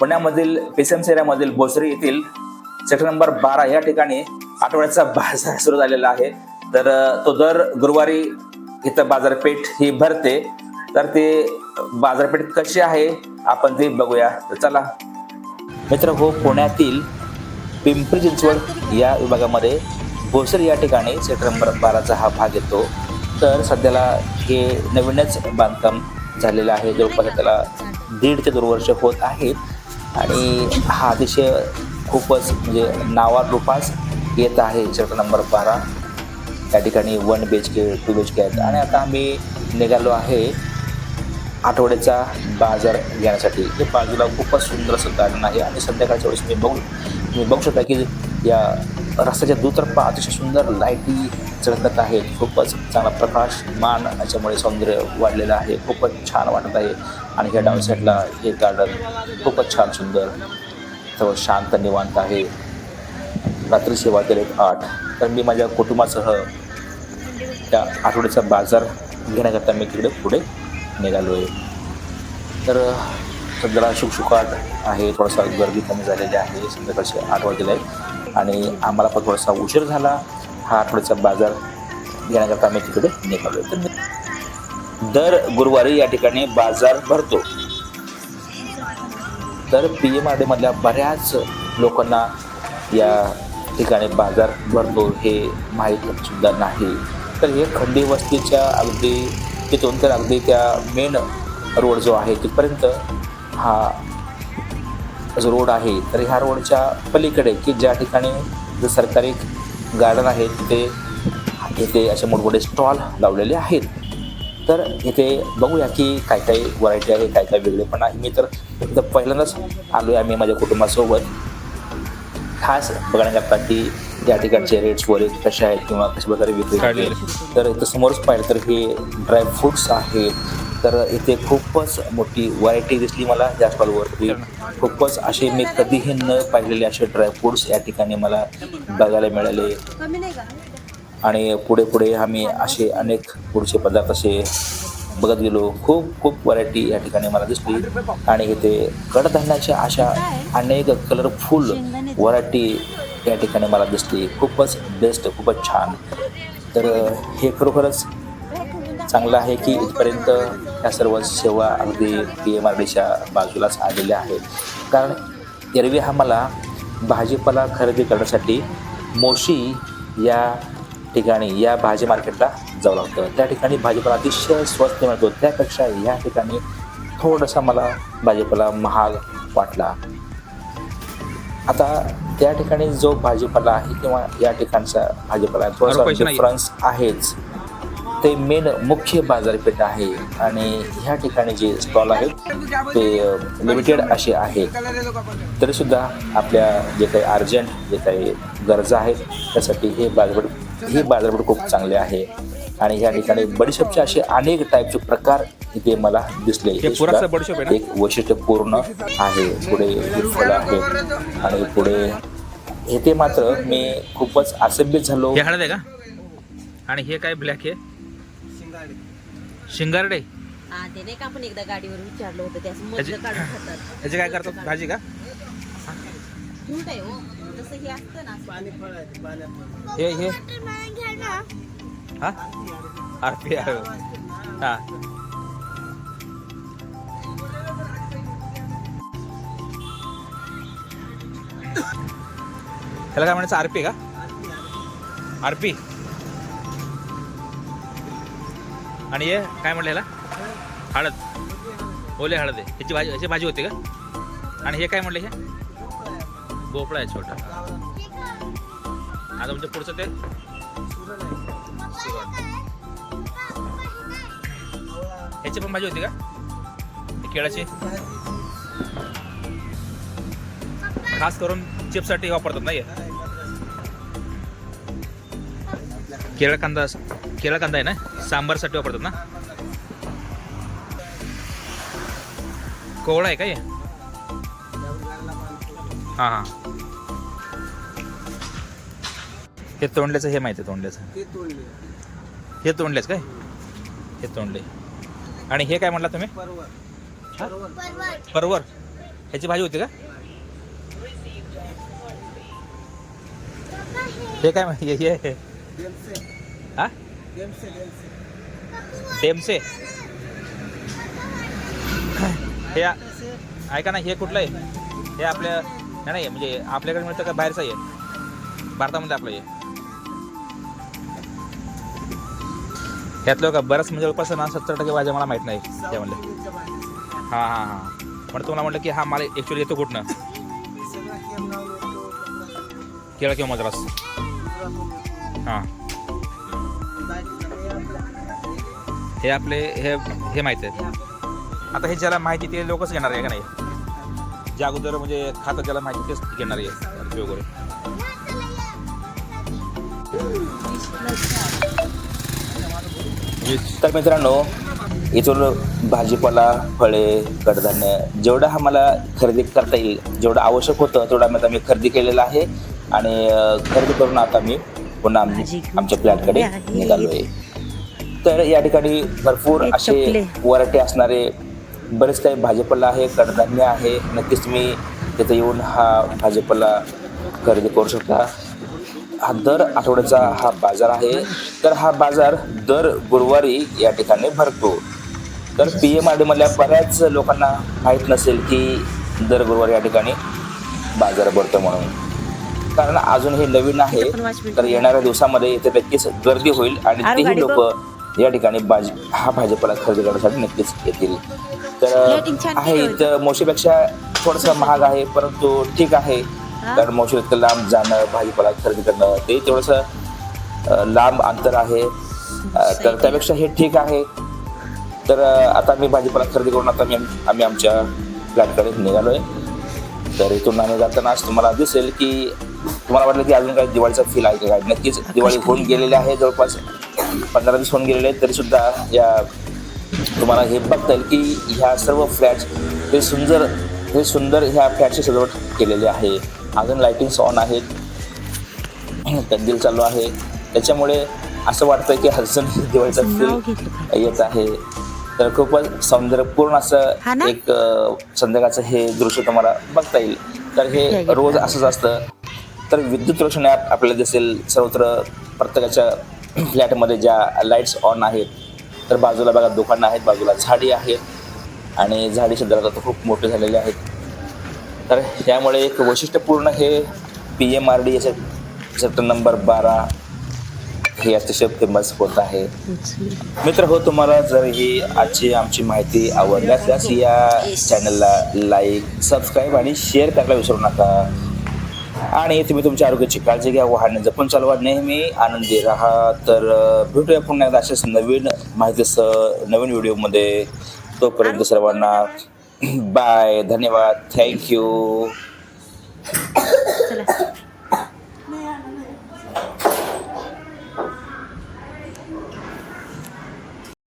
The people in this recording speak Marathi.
पुण्यामधील पेसम एरियामधील बोसरी येथील सेक्टर नंबर बारा या ठिकाणी आठवड्याचा बाजार सुरू झालेला आहे. तर तो दर गुरुवारी इथं बाजारपेठ ही भरते. तर ते बाजारपेठ कशी आहे आपण ते बघूया. तर चला. मित्र हो पुण्यातील पिंपरी चिंचवड या विभागामध्ये भोसरी या ठिकाणी सेक्टर नंबर बाराचा हा भाग येतो. तर सध्याला हे नवीनच बांधकाम झालेलं आहे. जवळपास त्याला दीड ते दोन वर्ष होत आहेत. आणि हा अतिशय खूपच म्हणजे नावारूपास येत आहे सेक्टर नंबर बारा. त्या ठिकाणी one B H K two B H K आहेत. आणि आता आम्ही निघालो आहे आठवड्याचा बाजार घेण्यासाठी. हे बाजूला खूपच सुंदर असं गार्डन आहे. आणि संध्याकाळच्या वेळेस मी बघू तुम्ही बघू शकता की या रस्त्याच्या दुतर्फा अतिशय सुंदर लाईटी चळकत आहेत खूपच चांगला प्रकाश मान याच्यामुळे सौंदर्य वाढलेलं आहे. खूपच छान वाटत आहे. आणि ह्या डाऊन साईडला हे गार्डन खूपच छान सुंदर सर्व शांत निवांत आहे. रात्री सेवा केलेत आठ. तर मी माझ्या कुटुंबासह त्या आठवड्याचा बाजार घेण्याकरता मी तिकडे पुढे निघालो आहे तर सध्याला शुकशुकाट आहे. थोडासा गर्दी कमी झालेली आहे. संध्याकाळचे आठ वाजलेले आहे आणि आम्हाला पण थोडासा उशीर झाला. हा आठवड्याचा बाजार घेण्याकरता आम्ही तिकडे निघालो तर दर गुरुवारी या ठिकाणी बाजार भरतो. तर पी एम आर डीमधल्या बऱ्याच लोकांना या ठिकाणी बाजार भरतो हे माहीत सुद्धा नाही. तर हे खंडी वस्तीच्या अगदी तिथून तर अगदी त्या मेन रोड जो आहे तिथपर्यंत हा जो रोड आहे तर ह्या रोडच्या पलीकडे की ज्या ठिकाणी जर सरकारी गार्डन आहे तिथे इथे असे मोठमोठे स्टॉल लावलेले आहेत. तर इथे बघूया की काय काय व्हरायटी आहे काय काय वेगळे पण आहे. मी तर इथं पहिल्यांदाच आलो आहे आम्ही माझ्या कुटुंबासोबत. खास बघण्याकरता की त्या ठिकाणचे रेट्स वगैरे कसे आहेत किंवा कशा प्रकारे विक्री तर इथं समोरच पाहिलं तर हे ड्रायफ्रुट्स आहेत तर इथे खूपच मोठी व्हरायटी दिसली मला या स्टॉलवरती खूपच असे मी कधीही न पाहिलेले असे ड्रायफ्रुट्स या ठिकाणी मला बघायला मिळाले. आणि पुढे पुढे आम्ही असे अनेक पुढचे पदार्थ असे बघत गेलो. खूप खूप व्हरायटी या ठिकाणी मला दिसली. आणि इथे कडधान्याच्या अशा अनेक कलरफुल व्हरायटी या ठिकाणी मला दिसली. खूपच बेस्ट खूपच छान. तर हे खरोखरच चांगलं आहे की इथपर्यंत ह्या सर्व सेवा अगदी पी एम आर डीच्या बाजूलाच आलेल्या आहेत. कारण एरवी हा मला भाजीपाला खरेदी करण्यासाठी मोशी या ठिकाणी या भाजी मार्केटला जावं लागतं. त्या ठिकाणी भाजीपाला अतिशय स्वस्त मिळतो. त्यापेक्षा या ठिकाणी थोडासा मला भाजीपाला महाग वाटला. आता त्या ठिकाणी जो भाजीपाला आहे किंवा या ठिकाणचा भाजीपाला थोडासा. डिफरन्स आहेच. ते मेन मुख्य बाजारपेठ आहे. आणि ह्या ठिकाणी जे स्टॉल आहेत ते लिमिटेड असे आहेत तरीसुद्धा आपल्या जे काही अर्जंट जे काही गरजा आहेत त्यासाठी हे बाजारपेठ ही बाजारपेठ खूप चांगले आहे. आणि ह्या ठिकाणी बडीशेपचे असे अनेक टाईपचे प्रकार इथे मला दिसले. आहे? एक वैशिष्ट्यपूर्ण आहे. पुढे फळं आहेत आणि पुढे येथे मात्र मी खूपच असभ्य झालो. आहे आणि हे काय ब्लॅक आहे? शिंगारडे? हा ते नाही का आपण एकदा गाडीवर विचारलं होतं त्याचं मधलं त्याची- काढून खातात. त्याचे काय करतात? भाजी का? आहे हो. जसं हे असतं ना. हे हे. हा? आरपी आहे हा. त्याला काय म्हणायचं? आरपी का? आरपी. आणि हे काय म्हणलं ह्याला हळद. ओले हळद आहे. ह्याची भाजी ह्याची भाजी होती का? आणि हे काय म्हणलं हे? भोपळा आहे छोटा. आता म्हणजे पुढचं ते? ह्याची पण भाजी होती का? केळाची. खास करून चिप्ससाठी वापरतात नाही केळा कांदा केळा कांदा आहे ना? सांबारसाठी वापरतात ना? कोवळा आहे का हे? हां हां. हे तोंडल्याचं हे माहिती आहे तोंडल्याचं. हे तोंडलेच काय? हे तोंडले. आणि हे काय म्हणला तुम्ही? परवर ह्याची भाजी होती का? हे काय हे. हे? हे. हा ऐका ना हे कुठलं आहे? हे आपल्या नाही, नाही म्हणजे आपल्याकडे मिळतं का बाहेरचं आहे भारतामध्ये आपलं हे. ह्यातलं का बरंच म्हणजे जवळपास ना सत्तर टक्के भाज्या मला माहीत नाही त्यामधले हां हां हां. पण तुम्हाला म्हटलं की हा मला ॲक्च्युली येतो कुठनं? केळा किंवा मद्रास. हां. हे आपले हे हे माहीत आहे आता हे ज्याला माहिती ते लोकच घेणार आहे का नाही? ज्या अगोदर म्हणजे खातं ज्याला माहिती तेच घेणार आहे वगैरे. तर मित्रांनो इथून भाजीपाला फळे कडधान्य जेवढं मला खरेदी करता येईल जेवढं आवश्यक होतं तेवढं मी आता मी खरेदी केलेलं आहे. आणि खरेदी करून आता मी पुन्हा आम्ही आमच्या फ्लॅटकडे निघालो आहे तर या ठिकाणी भरपूर असे वराटे असणारे बरेच काही भाजीपाला आहे कडधान्य आहे. नक्कीच तुम्ही तिथे येऊन हा भाजीपाला खरेदी करू शकता. हा दर आठवड्याचा हा बाजार आहे. तर हा बाजार दर गुरुवारी या ठिकाणी भरतो. तर पी एम आर डीमधल्या बऱ्याच लोकांना माहीत नसेल की दर गुरुवारी या ठिकाणी बाजार भरतो म्हणून. कारण अजून हे नवीन आहे तर येणाऱ्या दिवसामध्ये इथे नक्कीच गर्दी होईल आणि तेही लोक या ठिकाणी भाजी हा भाजीपाला खरेदी करण्यासाठी नक्कीच येतील. तर आहे. इथं मोशीपेक्षा थोडंसं महाग आहे परंतु ठीक आहे. कारण मोशी इतकं लांब जाणं भाजीपाला खरेदी करणं ते थोडंसं लांब अंतर आहे. तर त्यापेक्षा हे ठीक आहे. तर आता मी भाजीपाला खरेदी करून आता मी आम्ही आमच्या फ्लॅटकडे निघालोय. तर इथून आम्ही जातानाच तुम्हाला दिसेल की तुम्हाला वाटलं की अजून काही दिवाळीचा फील आहे काय? नक्कीच दिवाळी होऊन गेलेली आहे जवळपास. पंधरा दिवस होऊन गेलेले आहेत तरी सुद्धा या तुम्हाला हे बघता येईल की ह्या सर्व फ्लॅट्स हे सुंदर हे सुंदर ह्या फ्लॅटची सजावट केलेली आहे. अजून लाईटिंग्स ऑन आहेत. कंदील चालू आहे. त्याच्यामुळे असं वाटतं की हसन दिवाळीचा फील येत आहे. तर खूपच सौंदर्यपूर्ण असं? एक संध्याकाळचं हे दृश्य तुम्हाला बघता येईल. तर हे रोज असंच असतं. तर विद्युत रोषण ॲप आपल्याला दिसेल. सर्वत्र प्रत्येकाच्या फ्लॅटमध्ये ज्या लाईट्स ऑन आहेत तर बाजूला बघा दुकानं आहेत बाजूला झाडी आहेत आणि झाडी सुद्धा आता खूप मोठे झालेले आहेत. तर त्यामुळे एक वैशिष्ट्यपूर्ण हे P M R D sector number बारा हे अतिशय फेमस होत आहे. मित्र हो तुम्हाला जर ही आजची आमची माहिती आवडली असल्यास या चॅनलला लाईक सबस्क्राईब आणि शेअर करायला विसरू नका. आणि तुम्ही तुमच्या आरोग्याची काळजी घ्या. वाहने जपून चालवा. नेहमी आनंदी राहा. तर भेटूया पुन्हा एकदा अशाच नवीन माहितीसह नवीन व्हिडिओमध्ये. तोपर्यंत सर्वांना बाय. धन्यवाद. थँक्यू